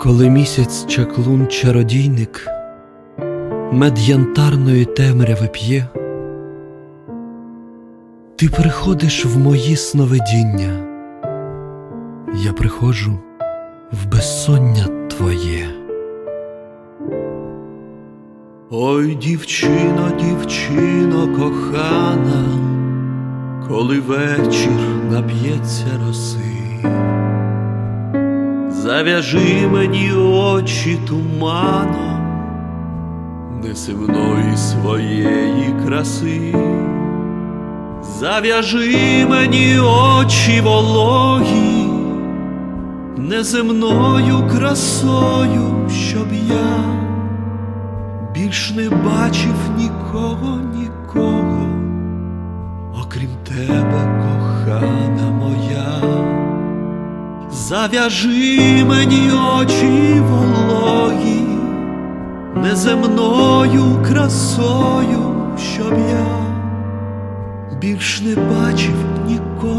Коли місяць чаклун чародійник мед янтарної темряви п'є, ти приходиш в мої сновидіння, я приходжу в безсоння твоє. Ой, дівчино, дівчино кохана, коли вечір нап'ється роси. Зав'яжи мені очі туманом неземної своєї краси, зав'яжи мені очі вологі, неземною красою, щоб я більш не бачив нікого, нікого, окрім тебе, кохана. Зав'яжи мені очі вологі, неземною красою, щоб я більш не бачив нікого,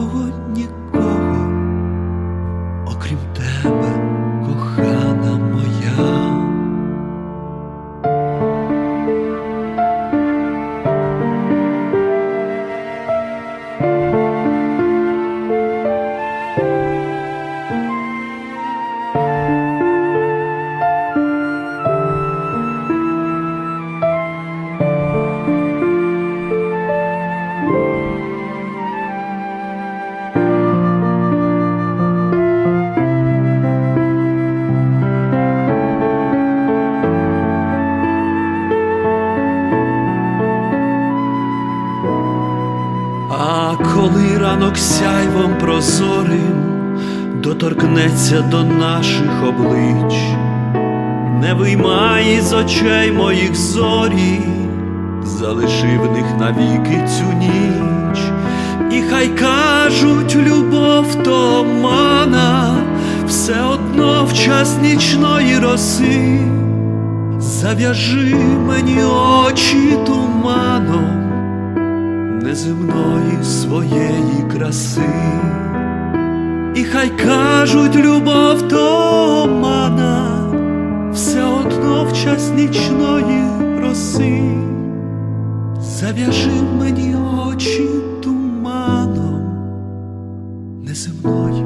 А коли ранок сяйвом прозорим доторкнеться до наших облич, не виймай із очей моїх зорі, залиши в них навіки цю ніч, і хай кажуть, любов то мана, все одно в час нічної роси, зав'яжи мені очі туманом неземної своєї краси, і хай кажуть, любов то мана, все одно в час нічної роси, зав'яжи мені очі туманом неземної